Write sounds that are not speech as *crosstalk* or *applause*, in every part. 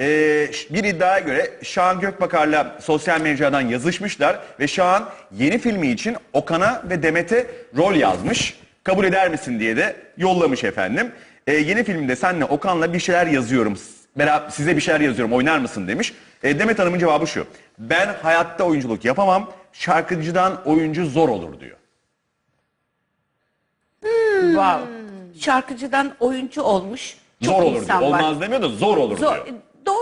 Ee, bir iddiaya göre Şahan Gökbakar'la sosyal mecradan yazışmışlar ve Şahan yeni filmi için Okan'a ve Demet'e rol yazmış. Kabul eder misin diye de yollamış efendim. Ee, yeni filmde senle Okan'la bir şeyler yazıyorum. Beraber size bir şeyler yazıyorum oynar mısın demiş. Ee, Demet Hanım'ın cevabı şu. Ben hayatta oyunculuk yapamam. Şarkıcıdan oyuncu zor olur diyor. Wow. Şarkıcıdan oyuncu olmuş. Çok zor olur diyor. var. Olmaz demiyor da zor olur Zor, diyor.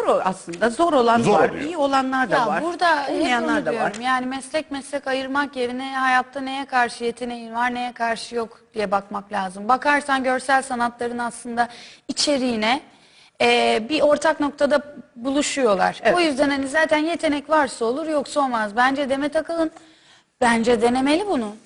Doğru aslında. Zor olan Zor var. oluyor. iyi olanlar da Ya var. burada hep olmayanlar onu da var. diyorum. Yani meslek meslek ayırmak yerine hayatta neye karşı yeteneğin var, neye karşı yok diye bakmak lazım. Bakarsan görsel sanatların aslında içeriğine e, bir ortak noktada buluşuyorlar. Evet. O yüzden hani zaten yetenek varsa olur yoksa olmaz. Bence Demet Akalın bence denemeli bunu.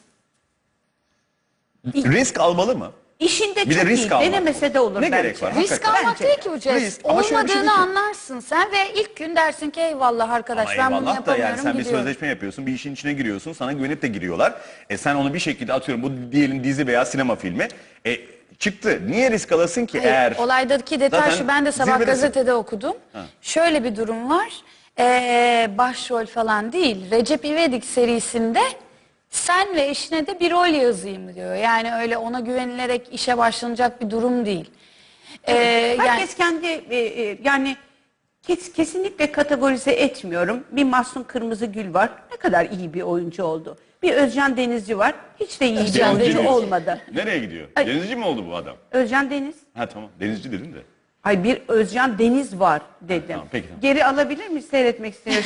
Risk almalı mı? İşinde Bir de çok risk iyi. almak. Denemese de olur Ne bence. gerek var? Risk Hakikaten. almak Bence değil de. ki bu Cez. Risk. Ama şöyle bir şey Olmadığını değil ki. anlarsın sen ve ilk gün dersin ki eyvallah arkadaş Ama ben bunu eyvallah da yapamıyorum yani sen bir gidiyorum. sözleşme yapıyorsun, bir işin içine giriyorsun, sana güvenip de giriyorlar. E sen onu bir şekilde atıyorum bu diyelim dizi veya sinema filmi. E çıktı. Niye risk alasın ki Hayır, eğer? Olaydaki detay Zaten şu ben de sabah zirvedesin. gazetede okudum. Şöyle bir durum var. Ee, başrol falan değil. Recep İvedik serisinde sen ve eşine de bir rol yazayım diyor. Yani öyle ona güvenilerek işe başlanacak bir durum değil. Ee, yani Herkes kendi e, e, yani kes, kesinlikle kategorize etmiyorum. Bir Mahsun Kırmızıgül var. Ne kadar iyi bir oyuncu oldu. Bir Özcan Denizci var. Hiç de iyi bir Özcan oyuncu olmadı. Nereye gidiyor? Ay. Denizci mi oldu bu adam? Özcan Deniz. Ha tamam denizci dedin de. Hay bir Özcan Deniz var dedim. Tamam, peki, tamam. Geri alabilir mi seyretmek mi *laughs*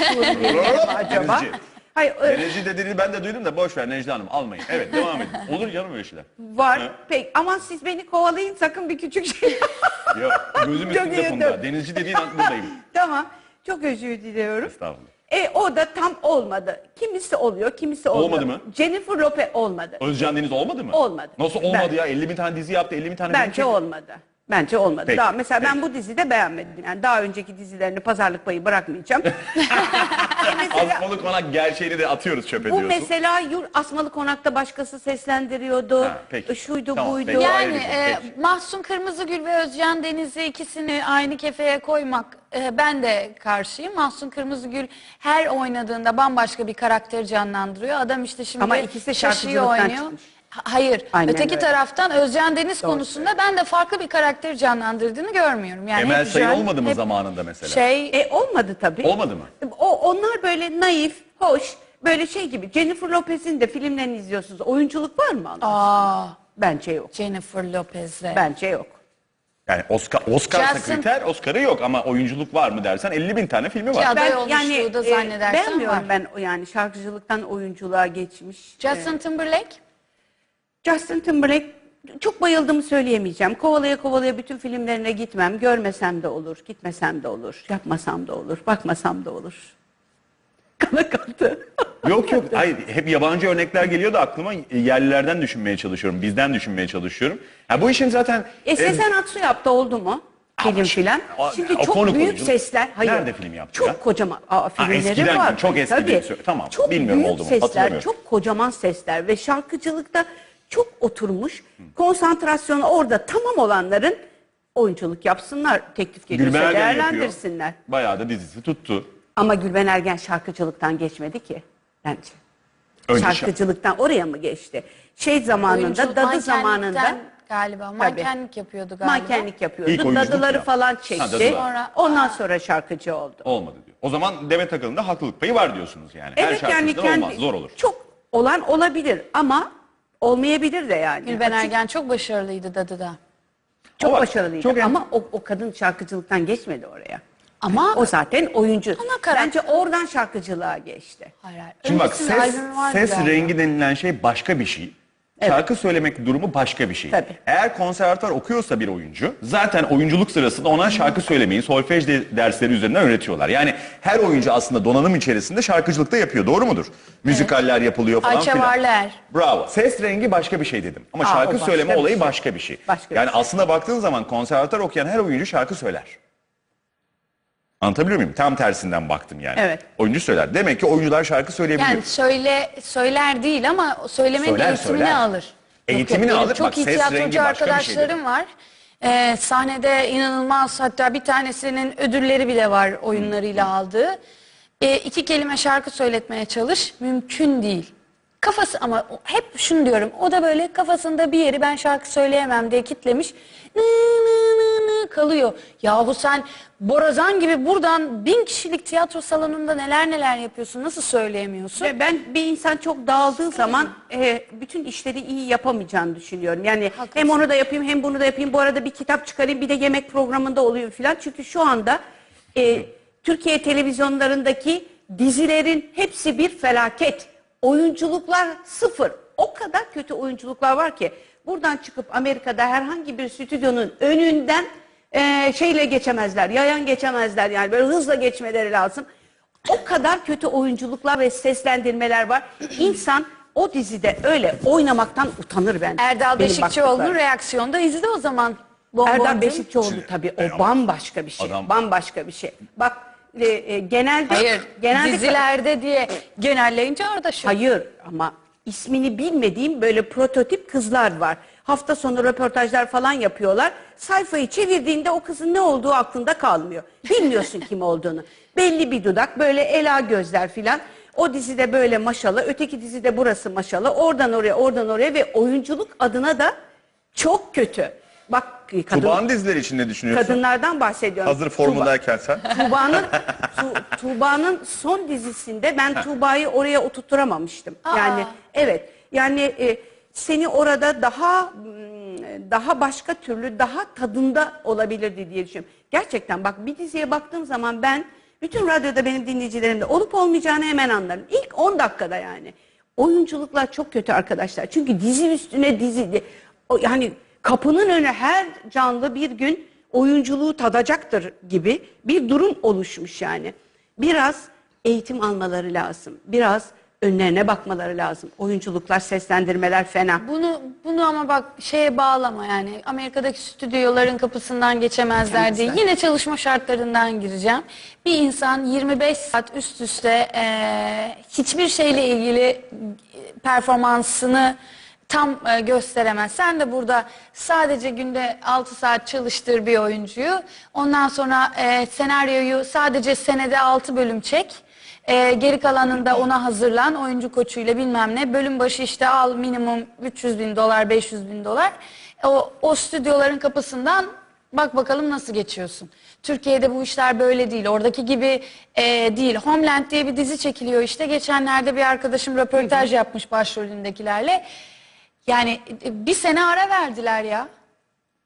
acaba? Denizci. Hayır ö- Denizci dediğini ben de duydum da boş ver Necla Hanım almayın. Evet devam edin. *laughs* Olur canım öyle şeyler. var. Ha? Peki aman siz beni kovalayın sakın bir küçük şey. *laughs* Yok gözüm Çok üstünde iyi, Funda. dur. Denizci dediğin an buradayım. *laughs* tamam. Çok özür diliyorum. Estağfurullah. E o da tam olmadı. Kimisi oluyor, kimisi olmuyor. Olmadı mı? Jennifer Lopez olmadı. Özcan Deniz olmadı mı? Olmadı. Nasıl olmadı Ben- ya? 50 bin tane dizi yaptı, 50 bin tane film Bence çekti. olmadı. Bence olmadı. Peki, Daha mesela ben peki. bu dizide beğenmedim. Yani daha önceki dizilerini pazarlık payı bırakmayacağım. *laughs* E mesela Asmalı konak gerçeğini de atıyoruz çöpe bu diyorsun. mesela Yur Asmalı Konak'ta başkası seslendiriyordu. Ha, peki. Şuydu Tamam, buydu. peki. ayrı Yani bir konu, e, peki. Mahsun Kırmızıgül ve Özcan Deniz'i ikisini aynı kefeye koymak e, ben de karşıyım. Mahsun Kırmızıgül her oynadığında bambaşka bir karakteri canlandırıyor. Adam işte şimdi Ama ikisi de şaşıyor şarkıcılıktan oynuyor. çıkmış. Ha- Hayır. Aynen Öteki öyle. taraftan Özcan Deniz Doğru konusunda ben de farklı bir karakteri canlandırdığını görmüyorum. Yani Emel hep Sayın güzel, olmadı mı hep zamanında mesela? Şey E olmadı tabii. Olmadı mı? O onlar böyle naif, hoş, böyle şey gibi. Jennifer Lopez'in de filmlerini izliyorsunuz. Oyunculuk var mı? Aa? Bence yok. Jennifer Lopez'le. Bence yok. Yani Oscar, Oscar'sa Justin- kriter, Oscar'ı yok ama oyunculuk var mı dersen 50 bin tane filmi var. Ya- Aday Ben olmuşluğu yani da e, zannedersem beğenmiyorum var. ben o yani şarkıcılıktan oyunculuğa geçmiş. Justin Timberlake. Justin Timberlake çok bayıldığımı söyleyemeyeceğim. Kovalaya kovalaya bütün filmlerine gitmem. Görmesem de olur, gitmesem de olur, yapmasam da olur, bakmasam da olur. *laughs* Kana kaldı. *laughs* Yok yok. Hayır, hep yabancı örnekler geliyor da aklıma yerlilerden düşünmeye çalışıyorum. Bizden düşünmeye çalışıyorum. Ya bu işin zaten E Sezen Aksu yaptı oldu mu? Film filan. Şimdi o çok büyük oyunculuk. sesler. Hayır. Nerede film yaptı Çok ya? kocaman. Aa, filmleri eskiden var. Çok eski Tabii. tamam, Çok bilmiyorum büyük oldu mu? sesler, çok kocaman sesler ve şarkıcılıkta çok oturmuş. Konsantrasyonu orada tamam olanların oyunculuk yapsınlar. Teklif gelirse Gülben Ergen değerlendirsinler. yapıyor. Bayağı da dizisi tuttu. Ama Gülben Ergen şarkıcılıktan geçmedi ki bence. Önce şarkı. Şarkıcılıktan oraya mı geçti? Şey zamanında, Oyuncu- dadı mankenlikten zamanında galiba mankenlik yapıyordu galiba. mankenlik İlk yapıyordu. oyunculuk Dadıları ya. falan Ha, çekti. dadılar. Sonra- Ondan sonra şarkıcı oldu. Olmadı diyor. O zaman Demet Akalın da haklılık payı var diyorsunuz yani. Her kendi olmaz, zor olur. çok olan olabilir ama olmayabilir de yani. Gülben Açık- Ergen çok başarılıydı Dadı'da. çok Ama başarılıydı çok ama o, o kadın şarkıcılıktan geçmedi oraya. Ama O zaten oyuncu. Ana karakter. Bence oradan şarkıcılığa geçti. Hayır, hayır. Şimdi bak Öncesinde ses, albümü vardı ses galiba. rengi denilen şey başka bir şey. Şarkı söylemek durumu başka bir şey. Tabii. Eğer konservatuar okuyorsa bir oyuncu zaten oyunculuk sırasında ona şarkı söylemeyi solfej de- dersleri üzerinden öğretiyorlar. Yani her oyuncu aslında donanım içerisinde şarkıcılıkta yapıyor. Doğru mudur? Müzikaller yapılıyor falan Ayça filan. Varler. Bravo. Ses rengi başka bir şey dedim. Ama Aa, o şarkı başka söyleme bir olayı şey. başka bir şey. Başka bir yani şey. aslında baktığın zaman konservatuar okuyan her oyuncu şarkı söyler. Anlatabiliyor muyum? Tam tersinden baktım yani. Evet. Oyuncu söyler. Demek ki oyuncular şarkı söyleyebiliyor. Yani söyle söyler değil ama söylemenin Söyler, eğitimini söyler. alır. Eğitimini benim alır. Çok Bak, iyi ses rengi tiyatrocu başka bir arkadaşlarım var. Ee, sahnede inanılmaz hatta bir tanesinin ödülleri bile var oyunlarıyla aldığı. Ee, iki kelime şarkı söyletmeye çalış mümkün değil. Kafası ama o- hep şunu diyorum o da böyle kafasında bir yeri ben şarkı söyleyemem diye kitlemiş. Nı nı nı kalıyor. Yahu sen Borazan gibi buradan bin kişilik tiyatro salonunda neler neler yapıyorsun nasıl söyleyemiyorsun? Ve ben bir insan çok dağıldığı zaman e, bütün işleri iyi yapamayacağını düşünüyorum. Yani hem onu da yapayım hem bunu da yapayım. Bu arada bir kitap çıkarayım bir de yemek programında oluyor filan. Çünkü şu anda e, Türkiye televizyonlarındaki dizilerin hepsi bir felaket. Oyunculuklar sıfır. O kadar kötü oyunculuklar var ki buradan çıkıp Amerika'da herhangi bir stüdyonun önünden e, şeyle geçemezler. Yayan geçemezler yani böyle hızla geçmeleri lazım. O kadar kötü oyunculuklar ve seslendirmeler var. İnsan o dizide öyle oynamaktan utanır ben. Erdal Benim Beşikçioğlu'nun baktıklarım. reaksiyonda izle o zaman. Bonboncuğum. Erdal Beşikçioğlu tabii o bambaşka bir şey. Adam- Bambaşka bir şey. Bak e, e, genelde Hayır genelde dizilerde diye genelleyince Ardaş'ım. Hayır ama ismini bilmediğim böyle prototip kızlar var. Hafta sonu röportajlar falan yapıyorlar. Sayfayı çevirdiğinde o kızın ne olduğu aklında kalmıyor. Bilmiyorsun kim olduğunu. *laughs* Belli bir dudak, böyle ela gözler filan. O dizide böyle maşallah, öteki dizide burası maşallah. Oradan oraya, oradan oraya ve oyunculuk adına da çok kötü. Bak kadın, Tuba'nın dizileri için ne düşünüyorsun? kadınlardan bahsediyorum. Hazır formundayken sen. Tuğba'nın *laughs* Tu- Tuğba'nın son dizisinde ben Tuğba'yı oraya oturtturamamıştım. Yani evet. Yani e, seni orada daha mm, daha başka türlü daha tadında olabilirdi diye düşünüyorum. Gerçekten bak bir diziye baktığım zaman ben bütün radyoda benim dinleyicilerimde olup olmayacağını hemen anlarım. İlk 10 dakikada yani. Oyunculuklar çok kötü arkadaşlar. Çünkü dizi üstüne dizi. Yani kapının önü her canlı bir gün oyunculuğu tadacaktır gibi bir durum oluşmuş yani. Biraz eğitim almaları lazım. Biraz önlerine bakmaları lazım. Oyunculuklar, seslendirmeler fena. Bunu bunu ama bak şeye bağlama yani Amerika'daki stüdyoların kapısından geçemezler diye yine çalışma şartlarından gireceğim. Bir insan 25 saat üst üste eee, hiçbir şeyle ilgili e, performansını tam e, gösteremez. Sen de burada sadece günde 6 saat çalıştır bir oyuncuyu. Ondan sonra e, senaryoyu sadece senede 6 bölüm çek. Ee, geri kalanında ona hazırlan oyuncu koçuyla bilmem ne. Bölüm başı işte al minimum 300 bin dolar 500 bin dolar. O, o stüdyoların kapısından bak bakalım nasıl geçiyorsun. Türkiye'de bu işler böyle değil. Oradaki gibi e, değil. Homeland diye bir dizi çekiliyor işte. Geçenlerde bir arkadaşım röportaj yapmış başrolündekilerle. Yani e, bir sene ara verdiler ya.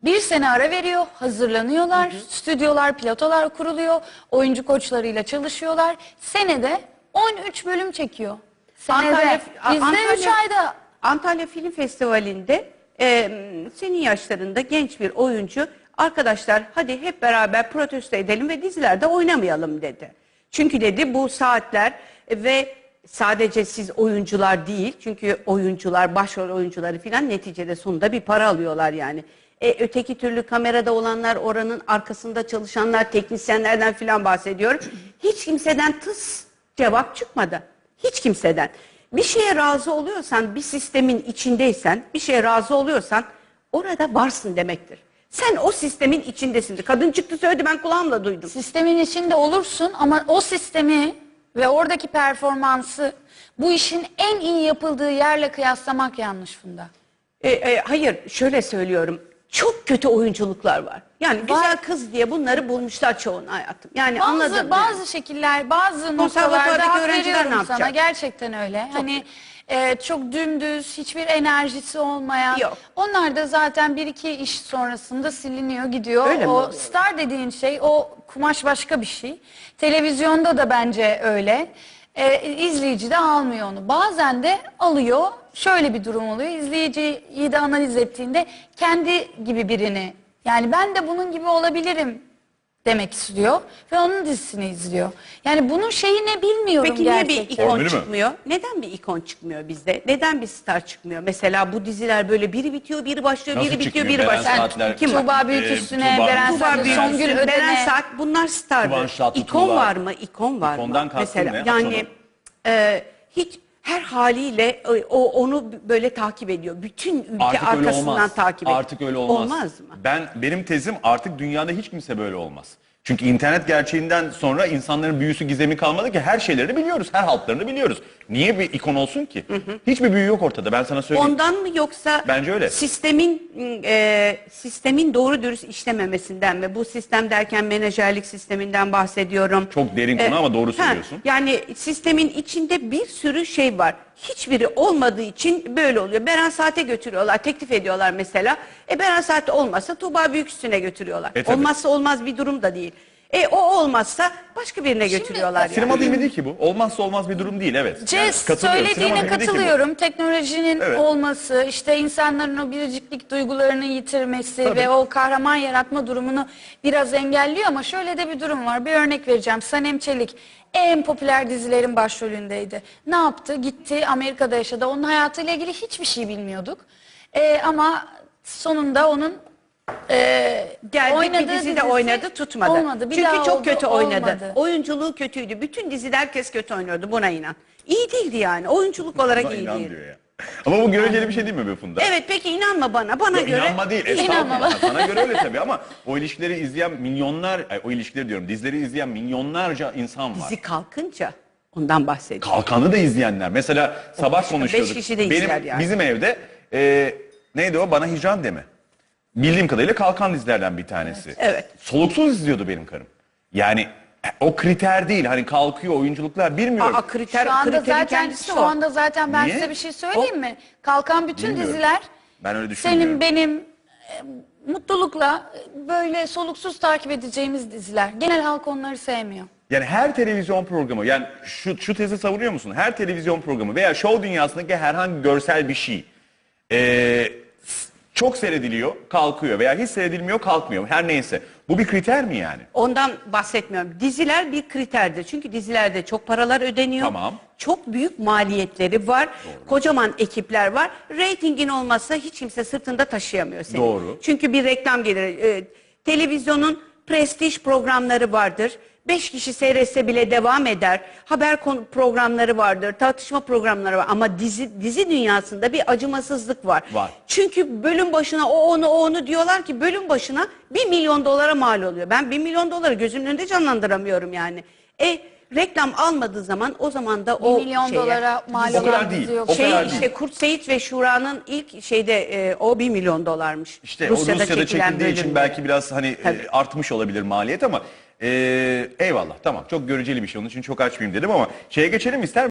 Bir sene ara veriyor, hazırlanıyorlar, stüdyolar, platolar kuruluyor, oyuncu koçlarıyla çalışıyorlar. Senede 13 bölüm çekiyor. Senede. Bizde 3 ayda. Antalya Film Festivali'nde e, senin yaşlarında genç bir oyuncu arkadaşlar hadi hep beraber protesto edelim ve dizilerde oynamayalım dedi. Çünkü dedi bu saatler ve sadece siz oyuncular değil çünkü oyuncular başrol oyuncuları filan neticede sonunda bir para alıyorlar yani. E, öteki türlü kamerada olanlar oranın arkasında çalışanlar teknisyenlerden filan bahsediyorum. Hiç kimseden tıs cevap çıkmadı. Hiç kimseden. Bir şeye razı oluyorsan, bir sistemin içindeysen, bir şeye razı oluyorsan orada varsın demektir. Sen o sistemin içindesin. Kadın çıktı söyledi ben kulağımla duydum. Sistemin içinde olursun ama o sistemi ve oradaki performansı bu işin en iyi yapıldığı yerle kıyaslamak yanlış Funda. E, e, hayır şöyle söylüyorum. Çok kötü oyunculuklar var. Yani güzel kız diye bunları bulmuşlar çoğunu hayatım. Yani anladın Bazı mı? bazı şekiller, bazı Konservatuvardaki noktalarda hak öğrenciler veriyorum ne sana. Gerçekten öyle. hani e, çok dümdüz, hiçbir enerjisi olmayan. Yok. Onlar da zaten bir iki iş sonrasında siliniyor, gidiyor. Öyle mi o oluyor? star dediğin şey, o kumaş başka bir şey. Televizyonda da bence öyle. E, izleyici de almıyor onu. Bazen de alıyor. Şöyle bir durum oluyor. İzleyiciyi de analiz ettiğinde kendi gibi birini yani ben de bunun gibi olabilirim demek istiyor ve onun dizisini izliyor. Yani bunun şeyi ne bilmiyorum Peki niye gerçekten. bir ikon Formülü mü? çıkmıyor? Neden bir ikon çıkmıyor bizde? Neden bir star çıkmıyor? Mesela bu diziler böyle biri bitiyor, biri başlıyor, Nasıl biri bitiyor, çıkmıyor? biri Beren başlıyor. Saatler- Kim var? Tuğba Ee, Büyüküstüne, Tuğba- Beren Tuğba Büyüksün, Songül Beren. Saat bunlar stardır. Kıvanç Tatlıtuğ İkon var. var mı? İkon var İkondan mı? kastın Mesela ne? yani e, hiç her haliyle e, o onu böyle takip ediyor. Bütün ülke Artık arkasından takip ediyor. Artık öyle olmaz. Olmaz mı? Ben benim tezim artık dünyada hiç kimse böyle olmaz. Çünkü internet gerçeğinden sonra insanların büyüsü gizemi kalmadı ki her şeylerini biliyoruz. Her haltlarını biliyoruz. Niye bir ikon olsun ki? Hiçbir büyü yok ortada ben sana söyleyeyim. Ondan mı yoksa Bence öyle. sistemin e, sistemin doğru dürüst işlememesinden mi? Bu sistem derken menajerlik sisteminden bahsediyorum. Çok derin konu ama doğru ha, söylüyorsun. yani sistemin içinde bir sürü şey var. Hiçbiri olmadığı için böyle oluyor. Beren Saat'e götürüyorlar, teklif ediyorlar mesela. E Beren Saat olmazsa Tuğba Büyüküstü'ne götürüyorlar. E, tabii. olmazsa olmaz bir durum da değil. E o olmazsa başka birine götürüyorlar yani. Sinema filmi değil ki bu. Olmazsa olmaz bir durum değil evet. Cez katılıyorum. Sinema söylediğine filmi değil ki bu. katılıyorum. Teknolojinin Evet. olması, işte insanların o biriciklik duygularını yitirmesi Tabii. ve o kahraman yaratma durumunu biraz engelliyor ama şöyle de bir durum var. Bir örnek vereceğim. Sanem Çelik en popüler dizilerin başrolündeydi. Ne yaptı? Gitti Amerika'da yaşadı. Onun hayatıyla ilgili hiçbir şey bilmiyorduk. Ee, ama sonunda onun e, Geldi oynadığı bir dizide dizisi oynadı tutmadı. Olmadı. Bir Çünkü daha çok oldu, kötü oynadı. olmadı. Oyunculuğu kötüydü. Bütün dizide herkes kötü oynuyordu buna inan. İyi değildi yani. Oyunculuk olarak Buna iyi inan değildi. diyor ya. Ama bu göreceli bir şey değil mi be Funda? Evet peki inanma bana. Bana göre İnanma değil. İnanma Estağfurullah. Sana göre öyle tabii ama o ilişkileri izleyen milyonlar, ay, o ilişkileri diyorum, dizileri izleyen milyonlarca insan var. dizi kalkınca ondan bahsediyorum. Kalkanı da izleyenler. Mesela sabah konuşuyorduk. beş kişi de Benim, izler yani. Bizim evde e, neydi o? Bana hicran deme. Bildiğim kadarıyla kalkan dizilerden bir tanesi. Evet. Soluksuz izliyordu benim karım. Yani o kriter değil. Hani kalkıyor oyunculuklar bilmiyorum. Aa, kriter, Şu anda kriterin zaten kendisi şu o. anda zaten ben Niye? size bir şey söyleyeyim mi? Kalkan bütün Bilmiyorum. diziler Ben öyle düşünmüyorum. senin benim e, mutlulukla e, böyle soluksuz takip edeceğimiz diziler. Genel halk onları sevmiyor. Yani her televizyon programı yani şu, şu tezi savunuyor musun? Her televizyon programı veya show dünyasındaki herhangi görsel bir şey eee, s- çok seyrediliyor, kalkıyor veya hiç seyredilmiyor, kalkmıyor. Her neyse. Bu bir kriter mi yani? Ondan bahsetmiyorum. Diziler bir kriterdir. Çünkü dizilerde çok paralar ödeniyor. Tamam. Çok büyük maliyetleri var. Kocaman ekipler var. Ratingin olmazsa hiç kimse sırtında taşıyamıyor seni. Doğru. Çünkü bir reklam gelir. Ee, televizyonun prestij programları vardır. Beş kişi seyretse bile devam eder. Haber konu programları vardır, tartışma programları var. Ama dizi dizi dünyasında bir acımasızlık var. Var. Çünkü bölüm başına o onu o onu diyorlar ki bölüm başına bir milyon dolara mal oluyor. Ben bir milyon doları gözümün önünde canlandıramıyorum yani. E reklam almadığı zaman o zaman da o Bir milyon şeye- dolara mal O kadar olan değil. dizi yok. O şey kadar işte değil. Kurt Seyit ve Şura'nın ilk şeyde e, o bir milyon dolarmış. İşte o Rusya'da çekilen çekildiği için bölümde. belki biraz hani e, artmış olabilir maliyet ama e, eyvallah tamam. Çok göreceli bir şey onun için çok açmayayım dedim ama şeye geçelim ister